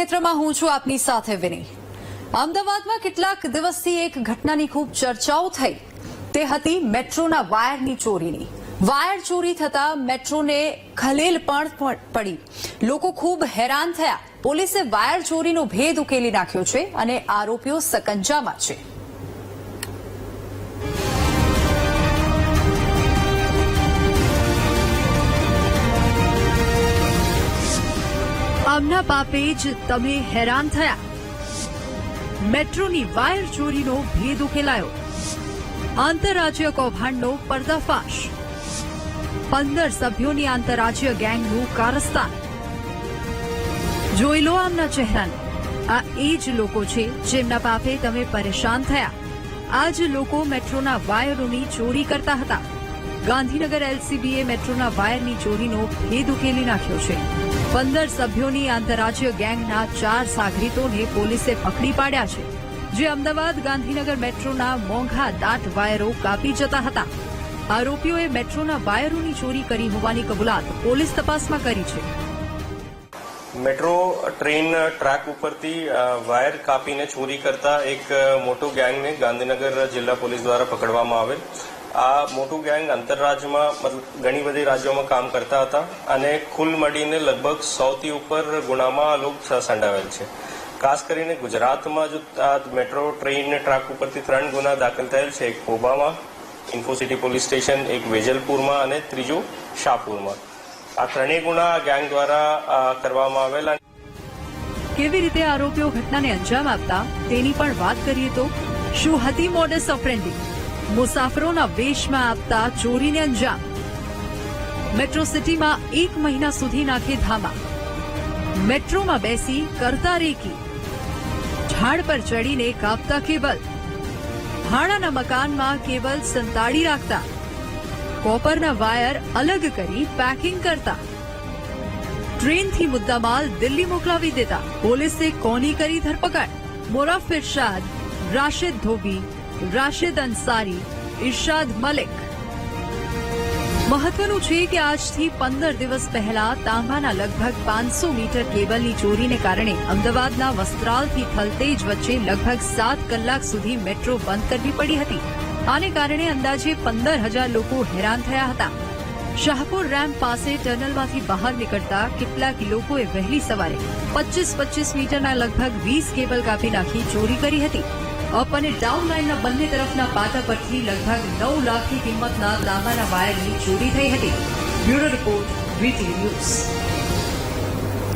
ત્રિનેત્રમાં હું છું આપની સાથે વિની અમદાવાદમાં કેટલાક દિવસથી એક ઘટનાની ખૂબ ચર્ચાઓ થઈ. તે હતી મેટ્રોના વાયરની ચોરીની. વાયર ચોરી થતા મેટ્રોને ખલેલ પણ પડી. લોકો ખૂબ હેરાન થયા. પોલીસે વાયર ચોરીનો ભેદ ઉકેલી નાખ્યો છે અને આરોપીઓ સકંજામાં છે. આમના પાપે જ તમે હેરાન થયા. મેટ્રોની વાયર ચોરીનો ભેદ ઉકેલાયો. આંતરરાજ્ય કૌભાંડનો પર્દાફાશ. પંદર સભ્યોની આંતરરાજ્ય ગેંગનું કારસ્તાન. જોઈ લો આમના ચહેરાને. આ એ જ લોકો છે જેમના પાપે તમે પરેશાન થયા. આ જ લોકો મેટ્રોના વાયરોની ચોરી કરતા હતા. ગાંધીનગર એલસીબીએ મેટ્રોના વાયરની ચોરીનો ભેદ ઉકેલી નાખ્યો છે. પંદર સભ્યોની આંતરરાજ્ય ગેંગના ચાર સાગરીતોને પોલીસે પકડી પાડ્યા છે, જે અમદાવાદ ગાંધીનગર મેટ્રોના મોંઘા દાટ વાયરો કાપી જતા હતા. આરોપીઓએ મેટ્રોના વાયરોની ચોરી કરી હોવાની કબૂલાત પોલીસ તપાસમાં કરી છે. મેટ્રો ટ્રેન ટ્રેક ઉપરથી વાયર કાપીને ચોરી કરતા એક મોટો ગેંગને ગાંધીનગર જિલ્લા પોલીસ દ્વારા પકડવામાં આવેલ. આ મોટું ગેંગ આંતરરાજ્યમાં મતલબ ઘણી બધી રાજ્યોમાં કામ કરતા હતા અને કુલ મળીને લગભગ સૌથી ઉપર ગુનામાં લોકો સંડાવેલ છે. ખાસ કરીને ગુજરાતમાં જો આ મેટ્રો, ટ્રેન ટ્રાક ઉપરથી ત્રણ ગુના દાખલ થયેલ છે. એક કોબામાં ઇન્ફોસિટી પોલીસ સ્ટેશન, એક વેજલપુરમાં અને ત્રીજું શાહપુરમાં. આ ત્રણેય ગુના ગેંગ દ્વારા કરવામાં આવેલા. કેવી રીતે આરોપીઓ ઘટનાને અંજામ આપતા તેની પણ વાત કરીએ તો, શું હતી મોડસ ઓપરેન્ડી મુસાફરોના વેશમાં આપતા ચોરીને અંજામ મેટ્રો સિટીમાં એક મહિના સુધી નાખે ધામા મેટ્રોમાં બેસી કરતા રેકી ઝાડ પર ચડીને કાપતા કેબલ ભાડાના મકાનમાં કેબલ સંતાડી રાખતા કોપરના વાયર અલગ કરી પેકિંગ કરતા ટ્રેનથી મુદ્દામાલ દિલ્હી મોકલાવી દેતા પોલીસે કોની કરી ધરપકડ મોરાફ ઇરશાદ રાશિદ ધોબી રાશિદ અંસારી ઇરશાદ મલિક મહત્વનું છે કે આજથી પંદર દિવસ પહેલા તાંબાના લગભગ પાંચસો મીટર કેબલની ચોરીને કારણે અમદાવાદના વસ્ત્રાલથી થલતેજ વચ્ચે લગભગ સાત કલાક સુધી મેટ્રો બંધ કરવી પડી હતી આને કારણે અંદાજે પંદર હજાર લોકો હેરાન થયા હતા શાહપુર રેમ્પ પાસે ટનલમાંથી બહાર નીકળતા કેટલાક લોકોએ વહેલી સવારે પચીસ પચીસ મીટરના લગભગ વીસ કેબલ કાપી નાખી ચોરી કરી હતી અપ અને ડાઉન લાઇનના બંને તરફના પાટા પરથી લગભગ નવ લાખની કિંમતના તાંબાના વાયરની ચોરી થઈ હતી. Bureau report VT news.